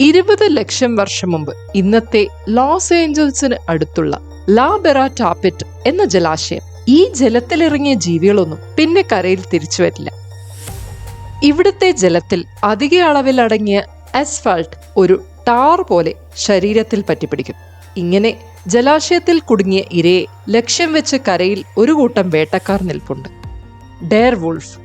ഇരുപത് ലക്ഷം വർഷം മുമ്പ് ഇന്നത്തെ ലോസ് ഏഞ്ചൽസിന് അടുത്തുള്ള ലാബെറ ടാപ്പിറ്റ് എന്ന ജലാശയം ഈ ജലത്തിലിറങ്ങിയ ജീവികളൊന്നും പിന്നെ കരയിൽ തിരിച്ചു വരില്ല. ഇവിടുത്തെ ജലത്തിൽ അധിക അളവിൽ അടങ്ങിയ അസ്ഫാൾട്ട് ഒരു ടാർ പോലെ ശരീരത്തിൽ പറ്റിപ്പിടിക്കും. ഇങ്ങനെ ജലാശയത്തിൽ കുടുങ്ങിയ ഇരയെ ലക്ഷ്യം വെച്ച് കരയിൽ ഒരു കൂട്ടം വേട്ടക്കാർ നിൽപ്പുണ്ട്. Dire wolf.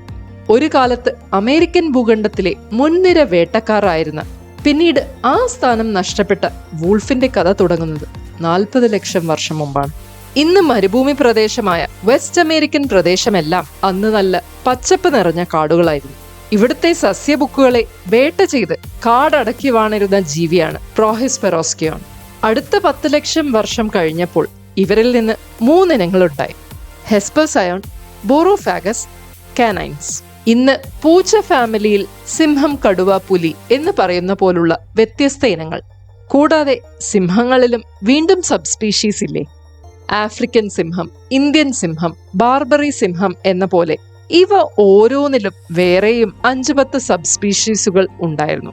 ഒരു കാലത്ത് അമേരിക്കൻ ഭൂഖണ്ഡത്തിലെ മുൻനിര വേട്ടക്കാരായിരുന്ന പിന്നീട് ആ സ്ഥാനം നഷ്ടപ്പെട്ട വൂൾഫിന്റെ കഥ തുടങ്ങുന്നത് നാൽപ്പത് ലക്ഷം വർഷം മുമ്പാണ്. ഇന്ന് മരുഭൂമി പ്രദേശമായ വെസ്റ്റ് അമേരിക്കൻ പ്രദേശമെല്ലാം അന്ന് നല്ല പച്ചപ്പ് നിറഞ്ഞ കാടുകളായിരുന്നു. ഇവിടുത്തെ സസ്യബുക്കുകളെ വേട്ട ചെയ്ത് കാടടക്കി വാണിരുന്ന ജീവിയാണ് പ്രോഹിസ്പെറോസ്കിയോൺ അടുത്ത പത്ത് ലക്ഷം വർഷം കഴിഞ്ഞപ്പോൾ ഇവരിൽ നിന്ന് മൂന്നിനങ്ങളുണ്ടായി. ഹെസ്പെസയോൺ ബോറോഫാഗസ് കാനൈൻസ്. ഇന്ന് പൂച്ച ഫാമിലിയിൽ സിംഹം കടുവ പുലി എന്ന് പറയുന്ന പോലുള്ള വ്യത്യസ്ത ഇനങ്ങൾ. കൂടാതെ സിംഹങ്ങളിലും വീണ്ടും സബ്സ്പീഷീസ് ഇല്ലേ? ആഫ്രിക്കൻ സിംഹം ഇന്ത്യൻ സിംഹം ബാർബറി സിംഹം എന്ന പോലെ ഇവ ഓരോന്നിലും വേറെയും അഞ്ചു പത്ത് സബ്സ്പീഷീസുകൾ ഉണ്ടായിരുന്നു.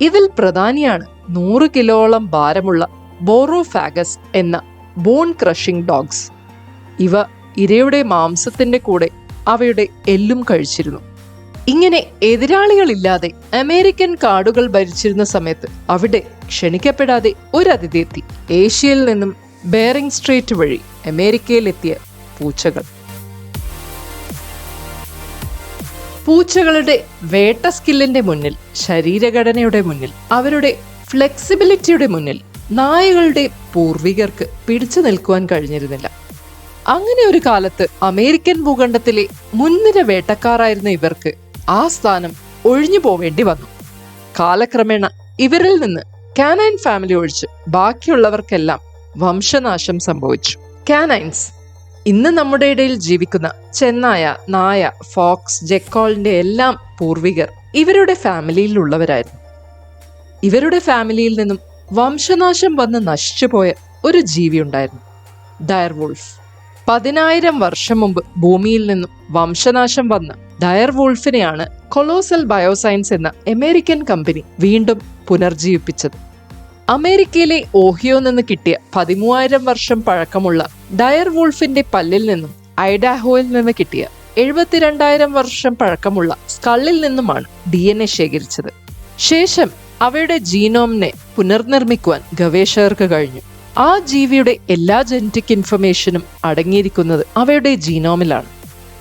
ഇതിൽ പ്രധാനിയാണ് നൂറ് കിലോളം ഭാരമുള്ള ബോറോഫാഗസ് എന്ന ബോൺ ക്രഷിംഗ് ഡോഗ്സ് ഇവ ഇരയുടെ മാംസത്തിന്റെ കൂടെ അവയുടെ എല്ലും കഴിച്ചിരുന്നു. ഇങ്ങനെ എതിരാളികളില്ലാതെ അമേരിക്കൻ കാടുകൾ ഭരിച്ചിരുന്ന സമയത്ത് അവിടെ ക്ഷണിക്കപ്പെടാതെ ഒരു അതിഥി എത്തി ഏഷ്യയിൽ നിന്നും ബേറിംഗ് സ്ട്രേറ്റ് വഴി അമേരിക്കയിലെത്തിയ പൂച്ചകൾ. പൂച്ചകളുടെ വേട്ട സ്കില്ലിന്റെ മുന്നിൽ ശരീരഘടനയുടെ മുന്നിൽ അവരുടെ ഫ്ലെക്സിബിലിറ്റിയുടെ മുന്നിൽ നായകളുടെ പൂർവികർക്ക് പിടിച്ചു നിൽക്കുവാൻ കഴിഞ്ഞിരുന്നില്ല. അങ്ങനെ ഒരു കാലത്ത് അമേരിക്കൻ ഭൂഖണ്ഡത്തിലെ മുൻനിര വേട്ടക്കാരായിരുന്ന ഇവർക്ക് ആ സ്ഥാനം ഒഴിഞ്ഞു പോവേണ്ടി വന്നു. കാലക്രമേണ ഇവരിൽ നിന്ന് കാനൈൻ ഫാമിലി ഒഴിച്ച് ബാക്കിയുള്ളവർക്കെല്ലാം വംശനാശം സംഭവിച്ചു. കാനൈൻസ് ഇന്ന് നമ്മുടെ ഇടയിൽ ജീവിക്കുന്ന ചെന്നായ നായ ഫോക്സ് ജെക്കോളിന്റെ എല്ലാം പൂർവികർ ഇവരുടെ ഫാമിലിയിലുള്ളവരായിരുന്നു. ഇവരുടെ ഫാമിലിയിൽ നിന്നും വംശനാശം വന്ന് നശിച്ചുപോയ ഒരു ജീവി ഉണ്ടായിരുന്നു ഡയർവോൾഫ് പതിനായിരം വർഷം മുമ്പ് ഭൂമിയിൽ നിന്നും വംശനാശം വന്ന ഡയർ വൂൾഫിനെയാണ് കൊളോസൽ ബയോസയൻസ് എന്ന അമേരിക്കൻ കമ്പനി വീണ്ടും പുനർജീവിപ്പിച്ചത്. അമേരിക്കയിലെ ഓഹിയോ നിന്ന് കിട്ടിയ പതിമൂവായിരം വർഷം പഴക്കമുള്ള ഡയർ വൂൾഫിന്റെ പല്ലിൽ നിന്നും ഐഡാഹോയിൽ നിന്ന് കിട്ടിയ എഴുപത്തിരണ്ടായിരം വർഷം പഴക്കമുള്ള സ്കള്ളിൽ നിന്നുമാണ് ഡി എൻ എ ശേഖരിച്ചത്. ശേഷം അവയുടെ ജീനോമിനെ പുനർനിർമ്മിക്കുവാൻ ഗവേഷകർക്ക് കഴിഞ്ഞു. ആ ജീവിയുടെ എല്ലാ ജനറ്റിക് ഇൻഫർമേഷനും അടങ്ങിയിരിക്കുന്നത് അവയുടെ ജീനോമിലാണ്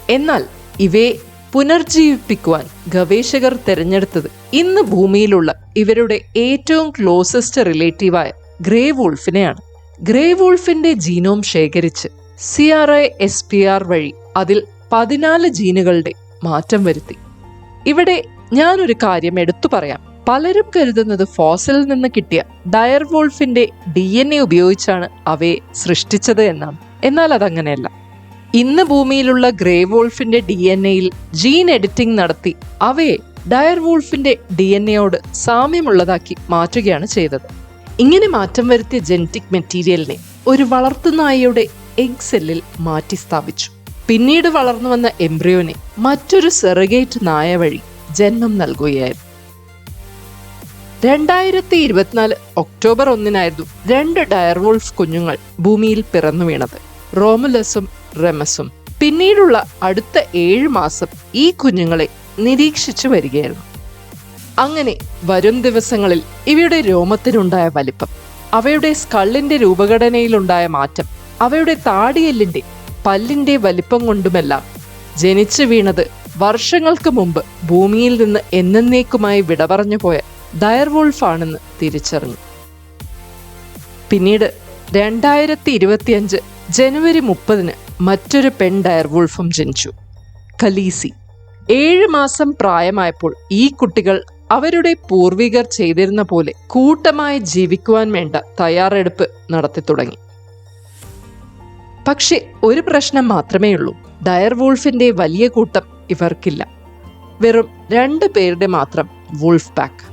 എന്നാൽ ഇവയെ പുനർജീവിപ്പിക്കുവാൻ ഗവേഷകർ തിരഞ്ഞെടുത്തത് ഇന്ന് ഭൂമിയിലുള്ള ഇവരുടെ ഏറ്റവും ക്ലോസസ്റ്റ് റിലേറ്റീവായ ഗ്രേ വൂൾഫിനെയാണ് ഗ്രേ വൂൾഫിന്റെ ജീനോം ശേഖരിച്ച് C R I S P R വഴി അതിൽ പതിനാല് ജീനുകളുടെ മാറ്റം വരുത്തി. ഇവിടെ ഞാനൊരു കാര്യം എടുത്തു പറയാം. പലരും കരുതുന്നത് ഫോസിലിൽ നിന്ന് കിട്ടിയ ഡയർ വോൾഫിന്റെ ഡി എൻ എ ഉപയോഗിച്ചാണ് അവയെ സൃഷ്ടിച്ചത് എന്നാണ്. എന്നാൽ അതങ്ങനെയല്ല. ഇന്ന് ഭൂമിയിലുള്ള ഗ്രേ വോൾഫിന്റെ ഡി എൻ എയിൽ ജീൻ എഡിറ്റിംഗ് നടത്തി അവയെ ഡയർ വോൾഫിന്റെ ഡി എൻ എയോട് സാമ്യമുള്ളതാക്കി മാറ്റുകയാണ് ചെയ്തത്. ഇങ്ങനെ മാറ്റം വരുത്തിയ ജനറ്റിക് മെറ്റീരിയലിനെ ഒരു വളർത്തുനായയുടെ എഗ് സെല്ലിൽ മാറ്റി സ്ഥാപിച്ചു. പിന്നീട് വളർന്നു വന്ന എംബ്രിയോനെ മറ്റൊരു സെറഗേറ്റ് നായ വഴി ജന്മം നൽകുകയായിരുന്നു. രണ്ടായിരത്തി ഇരുപത്തിനാല് ഒക്ടോബർ ഒന്നിനായിരുന്നു രണ്ട് ഡയർവോൾഫ് കുഞ്ഞുങ്ങൾ ഭൂമിയിൽ പിറന്നു വീണത്. റോമുലസും റെമസും. പിന്നീടുള്ള അടുത്ത ഏഴ് മാസം ഈ കുഞ്ഞുങ്ങളെ നിരീക്ഷിച്ചു വരികയായിരുന്നു. അങ്ങനെ വരും ദിവസങ്ങളിൽ ഇവയുടെ രോമത്തിനുണ്ടായ വലിപ്പം അവയുടെ സ്കള്ളിന്റെ രൂപഘടനയിലുണ്ടായ മാറ്റം അവയുടെ താടിയെല്ലിന്റെ പല്ലിന്റെ വലിപ്പം കൊണ്ടുമെല്ലാം ജനിച്ചു വീണത് വർഷങ്ങൾക്ക് മുമ്പ് ഭൂമിയിൽ നിന്ന് എന്നേക്കുമായി വിടപറഞ്ഞു പോയ ഡയർവോൾഫ് ആണെന്ന് തിരിച്ചറിഞ്ഞു. പിന്നീട് രണ്ടായിരത്തി ഇരുപത്തിയഞ്ച് ജനുവരി മുപ്പതിന് മറ്റൊരു പെൺ ഡയർവോൾഫും ജനിച്ചു. കലീസി ഏഴ് മാസം പ്രായമായപ്പോൾ ഈ കുട്ടികൾ അവരുടെ പൂർവികർ ചെയ്തിരുന്ന പോലെ കൂട്ടമായി ജീവിക്കുവാൻ വേണ്ട തയ്യാറെടുപ്പ് നടത്തി തുടങ്ങി. പക്ഷെ ഒരു പ്രശ്നം മാത്രമേ ഉള്ളൂ. ഡയർ വൂൾഫിന്റെ വലിയ കൂട്ടം ഇവർക്കില്ല. വെറും രണ്ട് പേരുടെ മാത്രം വൂൾഫ് പാക്ക്